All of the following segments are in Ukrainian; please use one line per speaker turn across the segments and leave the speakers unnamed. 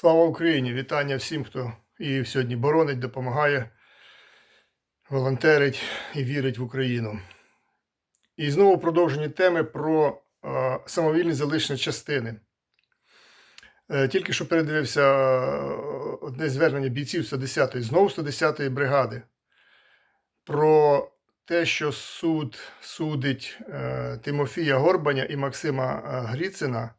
Слава Україні! Вітання всім, хто і сьогодні боронить, допомагає, волонтерить і вірить в Україну. І знову продовжені теми про е, самовільні залишення частини. Е, тільки що передивився е, одне звернення бійців 110-ї, знову 110-ї бригади, про те, що суд судить е, Тимофія Горбаня і Максима е, Гріцина.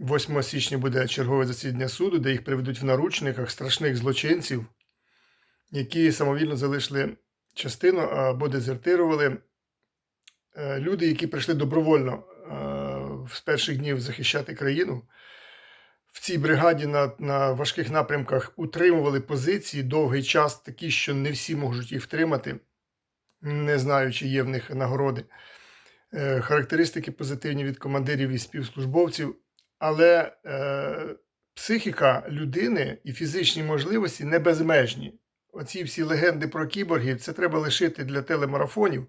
8 січня буде чергове засідання суду, де їх приведуть в наручниках страшних злочинців, які самовільно залишили частину або дезертирували. Е, Люди, які прийшли добровольно е, з перших днів захищати країну, в цій бригаді на, на важких напрямках утримували позиції довгий час, такі, що не всі можуть їх втримати, не знаю, чи є в них нагороди. Е, Характеристики позитивні від командирів і співслужбовців. Але е, психіка людини і фізичні можливості не безмежні. Оці всі легенди про кіборгів це треба лишити для телемарафонів.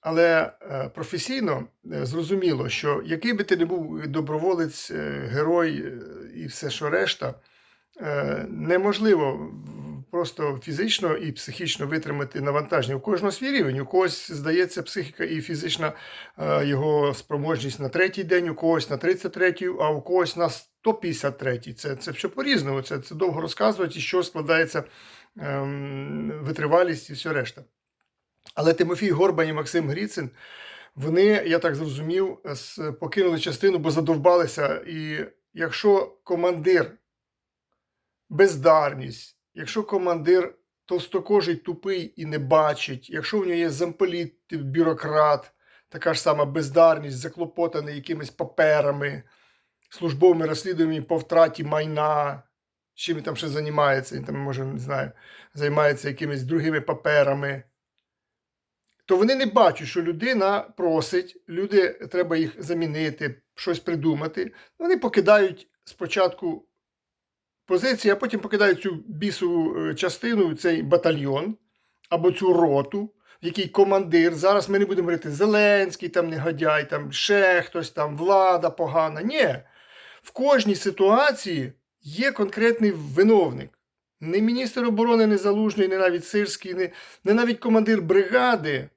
Але е, професійно е, зрозуміло, що який би ти не був доброволець, е, герой і все, що решта, неможливо просто фізично і психічно витримати навантаження. У кожного свій рівень, у когось здається психіка і фізична е, його спроможність на третій день, у когось на 33-й, а у когось на 153-й. Це, це все по-різному, це, це довго розказувати, що складається ем, витривалість і все решта. Але Тимофій Горбань і Максим Гріцин, вони, я так зрозумів, покинули частину, бо задовбалися. І якщо командир бездарність, якщо командир товстокожий, тупий і не бачить, якщо в нього є замполіт, бюрократ, така ж сама бездарність, заклопотаний якимись паперами, службовими розслідуваннями по втраті майна, чим він там ще займається, він там, може, не знаю, займається якимись другими паперами. То вони не бачать, що людина просить, люди треба їх замінити, щось придумати. Вони покидають спочатку позиції, а потім покидають цю бісову е, частину, цей батальйон або цю роту, в якій командир. Зараз ми не будемо говорити Зеленський, там негодяй, там ще хтось там, влада погана. Ні. В кожній ситуації є конкретний виновник. Не міністр оборони, не залужний, не навіть сирський, не, не навіть командир бригади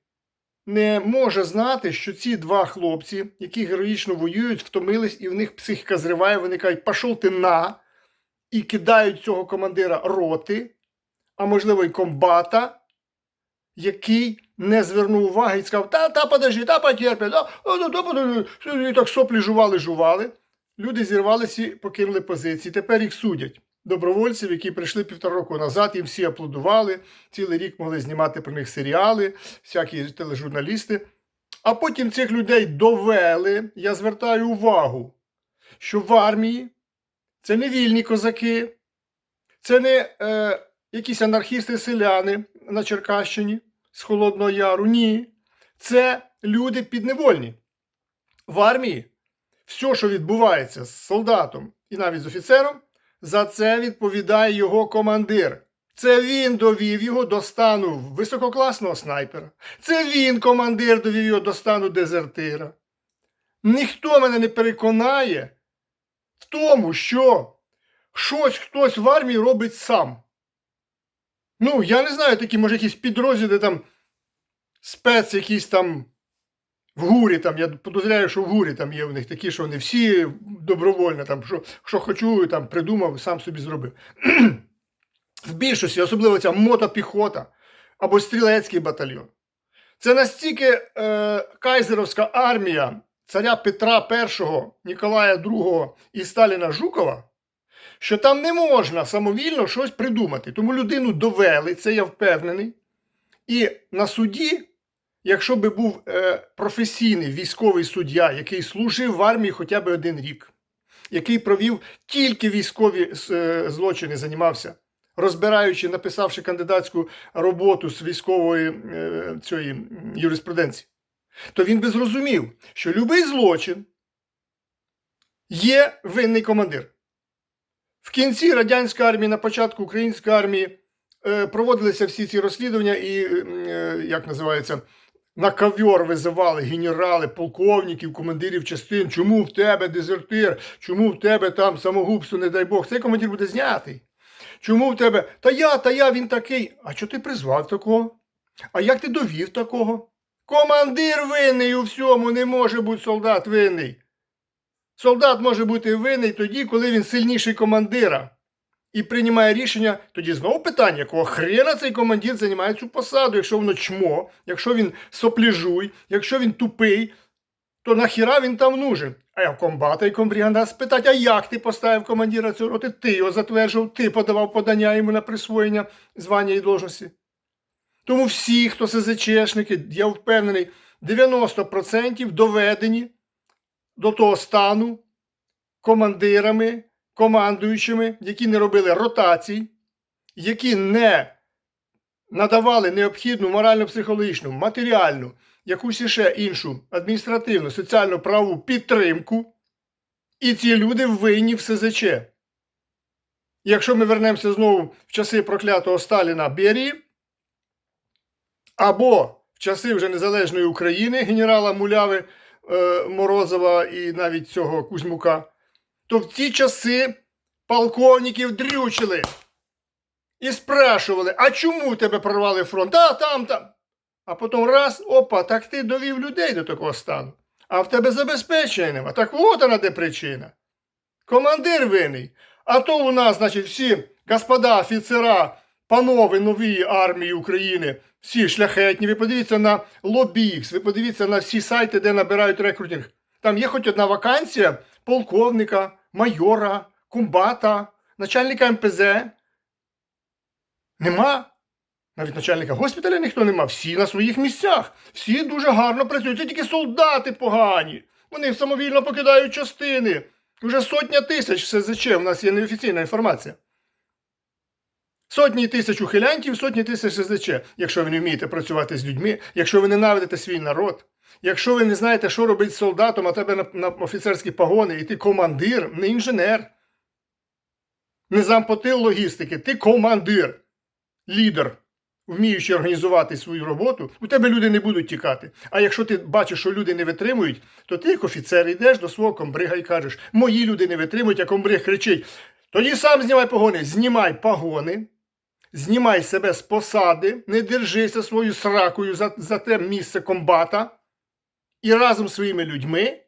не може знати, що ці два хлопці, які героїчно воюють, втомились, і в них психіка зриває, вони кажуть, пішов ти на, і кидають цього командира роти, а можливо, й комбата, який не звернув уваги і сказав, та, та, подожди, та потерпи, та, та, та, подожди. І так соплі жували, жували. Люди зірвалися і покинули позиції. Тепер їх судять. Добровольців, які прийшли півтора року назад, їм всі аплодували, цілий рік могли знімати про них серіали, всякі тележурналісти. А потім цих людей довели. Я звертаю увагу, що в армії це не вільні козаки, це не е, якісь анархісти-селяни на Черкащині з Холодного Яру. Ні. Це люди підневольні. В армії все, що відбувається з солдатом і навіть з офіцером, за це відповідає його командир. Це він довів його до стану висококласного снайпера. Це він, командир, довів його до стану дезертира. Ніхто мене не переконає в тому, що щось хтось в армії робить сам. Ну, я не знаю, такі, може, якісь підрозділи там спец якісь там в гурі, там, я подозряю, що в гурі там є у них такі, що вони всі добровольно, там, що, що хочу, там, придумав, сам собі зробив. в більшості, особливо ця мотопіхота або стрілецький батальйон. Це настільки е, кайзеровська армія царя Петра І, Ніколая II і Сталіна Жукова, що там не можна самовільно щось придумати. Тому людину довели, це я впевнений. І на суді, якщо би був е, професійний військовий суддя, який служив в армії хоча б один рік, який провів тільки військові е, злочини, займався, розбираючи, написавши кандидатську роботу з військової е, цієї юриспруденції, то він би зрозумів, що будь-який злочин є винний командир. В кінці радянської армії, на початку української армії е, проводилися всі ці розслідування і, е, як називається, на ковер визивали генерали, полковників, командирів частин. Чому в тебе дезертир? Чому в тебе там самогубство, не дай Бог? Цей командир буде знятий. Чому в тебе? Та я, та я, він такий. А чого ти призвав такого? А як ти довів такого? Командир винний у всьому, не може бути солдат винний. Солдат може бути винний тоді, коли він сильніший командира і приймає рішення, тоді знову питання, якого хрена цей командир займає цю посаду, якщо воно чмо, якщо він сопліжуй, якщо він тупий, то нахіра він там нужен? А в комбата і комбріганда спитать, а як ти поставив командира цього роти? Ти його затверджував, ти подавав подання йому на присвоєння звання і должності. Тому всі, хто СЗЧшники, я впевнений, 90% доведені до того стану командирами, командуючими, які не робили ротацій, які не надавали необхідну морально-психологічну, матеріальну, якусь іще іншу адміністративну, соціальну правову підтримку, і ці люди винні в СЗЧ. Якщо ми вернемося знову в часи проклятого Сталіна Берії, або в часи вже незалежної України генерала Муляви е, Морозова і навіть цього Кузьмука, то в ці часи полковників дрючили і спрашували, а чому тебе прорвали фронт? А там там. А потім раз, опа, так ти довів людей до такого стану. А в тебе забезпечення нема. Так от вона де причина. Командир винний. А то у нас, значить, всі господа офіцера, панове нової армії України, всі шляхетні. Ви подивіться на Лобікс, ви подивіться на всі сайти, де набирають рекрутинг. Там є хоч одна вакансія полковника, майора, комбата, начальника МПЗ. Нема. Навіть начальника госпіталя ніхто нема. Всі на своїх місцях. Всі дуже гарно працюють. Це тільки солдати погані. Вони самовільно покидають частини. Уже сотня тисяч в СЗЧ, у нас є неофіційна інформація. Сотні тисяч ухилянтів, сотні тисяч СЗЧ. Якщо ви не вмієте працювати з людьми, якщо ви ненавидите свій народ, якщо ви не знаєте, що робити з солдатом, а тебе на, на офіцерські погони, і ти командир, не інженер, не зампотил логістики, ти командир, лідер, вміючи організувати свою роботу, у тебе люди не будуть тікати. А якщо ти бачиш, що люди не витримують, то ти, як офіцер, йдеш до свого комбрига і кажеш, мої люди не витримують, а комбриг кричить. Тоді сам знімай погони, знімай погони, знімай себе з посади, не держися своєю сракою за, за те місце комбата, і разом з своїми людьми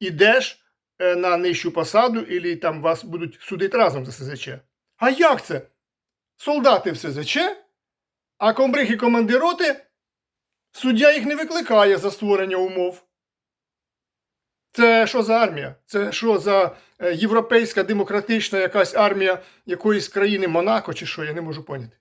ідеш е, на нижчу посаду, і там вас будуть судити разом за СЗЧ. А як це? Солдати в СЗЧ, а комбриг і командироти, суддя їх не викликає за створення умов. Це що за армія? Це що за е, європейська демократична якась армія якоїсь країни Монако чи що, я не можу поняти.